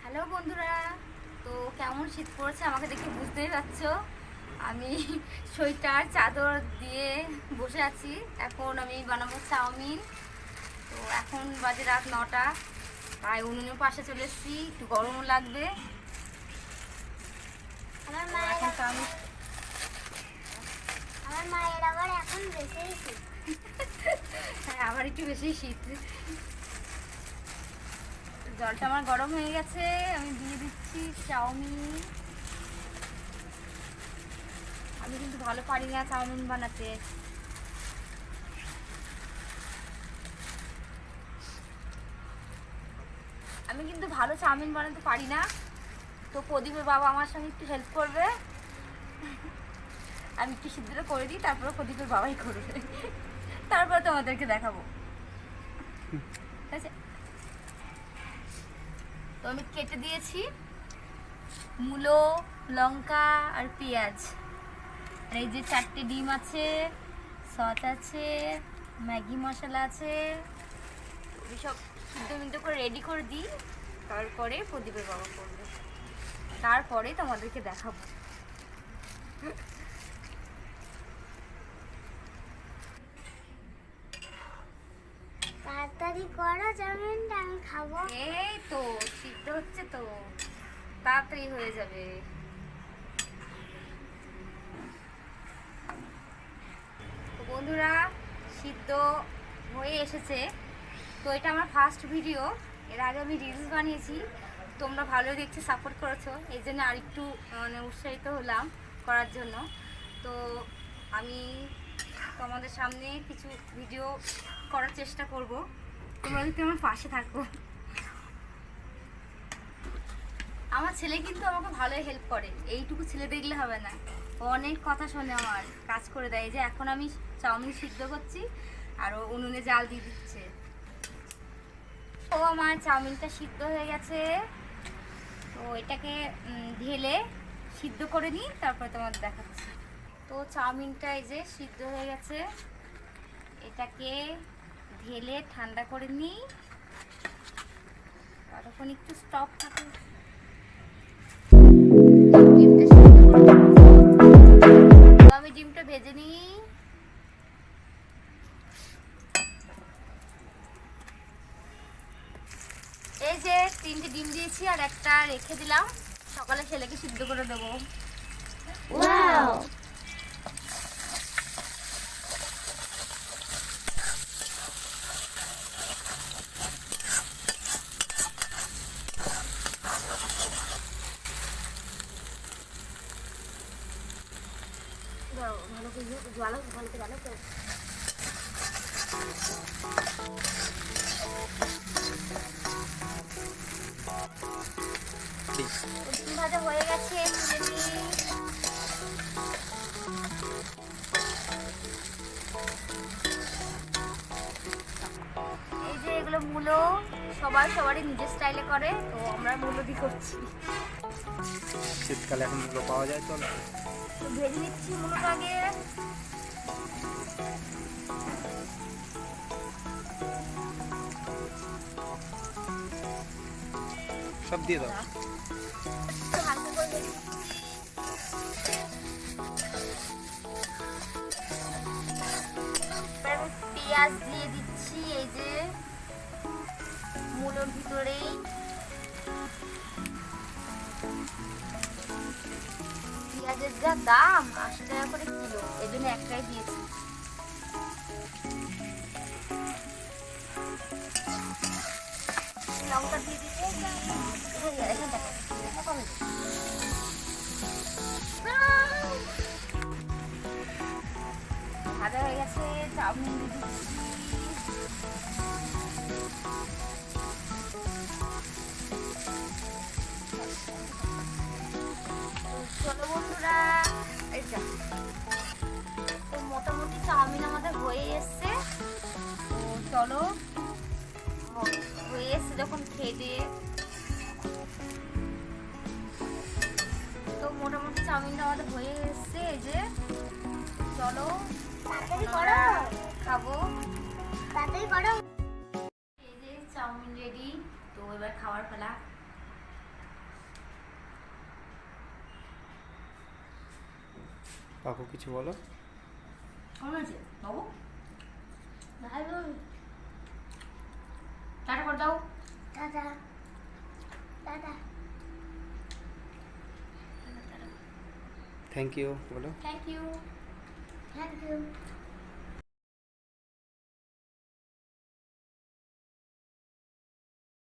Hello বন্ধুরা, তো কেমন শীত পড়েছে আমাকে দেখে বুঝতেই পারছ? আমি সোয়েটার, চাদর দিয়ে বসে আছি। এখন আমি বানাবো চাউমিন। তো এখন বাজে রাত নটা। তাই উনুনের পাশে চলে এসেছি। একটু গরমও লাগবে। আমার মায়ের আবার এখন। হ্যাঁ আবার একটু বেশি শীত। জলটা আমার গরম হয়ে গেছে, আমি দিয়ে দিচ্ছি চাউমিন। আমি কিন্তু ভালো পারি না চাউমিন বানাতে। আমি কিন্তু ভালো চাউমিন বানাতে পারি না। তো প্রদীপের বাবা আমার সঙ্গে একটু হেল্প করবে। আমি একটু সিদ্ধটা করে দিই, তারপরে প্রদীপের বাবাই করবে। তারপর তোমাদেরকে দেখাবো। আছে তো আমি কেটে দিয়েছি মূলো, লঙ্কা আর পেঁয়াজ। আর এই যে চারটে ডিম আছে, সস আছে, ম্যাগি মশলা আছে সব সিদ্ধ মিদ্ধ করে রেডি করে দিই। তারপরে প্রদীপের বাবা করবে। তারপরে তোমাদেরকে দেখাবো। তাড়াতাড়ি করো চাউমিনটা আমি খাব। এই তো সিদ্ধ হচ্ছে তো। তাড়াতাড়ি হয়ে যাবে। বন্ধুরা, সিদ্ধ হয়ে এসেছে। তো এটা আমার ফার্স্ট ভিডিও এর আগে আমি রিলস বানিয়েছি। তোমরা ভালো দেখছি সাপোর্ট করেছ। এই জন্য আরেকটু মানে উৎসাহিত হলাম করার জন্য। তো আমি তোমাদের সামনে কিছু ভিডিও করার চেষ্টা করব। তোমরা যদি আমার পাশে থাকো। আমার ছেলে কিন্তু আমাকে ভালোই হেল্প করে। এইটুকু ছেলে দেখলে হবে না। অনেক কথা শোনে আমার, কাজ করে দেয়। যে এখন আমি চাউমিন সিদ্ধ করছি আর ও উনুনে জাল দিয়ে দিচ্ছে। ও আমার চাউমিনটা সিদ্ধ হয়ে গেছে। তো এটাকে ঢেলে সিদ্ধ করে নিই, তারপরে তোমাদের দেখাচ্ছি। তো চাউমিনটা এই যে সিদ্ধ হয়ে গেছে। এটাকে ঢেলে ঠান্ডা করে নিই। ততক্ষণ একটু স্টপ থাকে আমি ডিমটা ভেজে নিই। এই যে তিনটে ডিম দিয়েছি আর একটা রেখে দিলাম। সকালে ছেলেকে সিদ্ধ করে দেবো। ভালো হয়ে গেছে এই যে এগুলো মূলো, সবাই সবারই নিজের স্টাইলে করে, তো আমরা মূলো দিয়ে করছি। শীতকালে এখন এগুলো পাওয়া যায় তো ভেজে নিচ্ছি মূলোটা আগে সব দিয়ে দাও। পেঁয়াজ দিয়ে দিচ্ছি এই যে মূলোর ভিতরেই। পেঁয়াজের যা দাম, আশি টাকা করে কিলো, এই জন্য একটাই দিয়েছি। দিয়ে দিতে হয়ে গেছে, চাউমিন দিয়ে চলো হয়ে এসছে যখন খেয়ে দিয়ে তো মোটামুটি চাউমিনটা আমাদের হয়ে এসছে এই যে। চলো খাব। তাতেই করো। এই যে চাউমিন রেডি তো এবার খাওয়ার ফেলা কাকু কিছু বলো? কেমন থ্যাংক ইউ বলো থ্যাংক ইউ থ্যাংক ইউ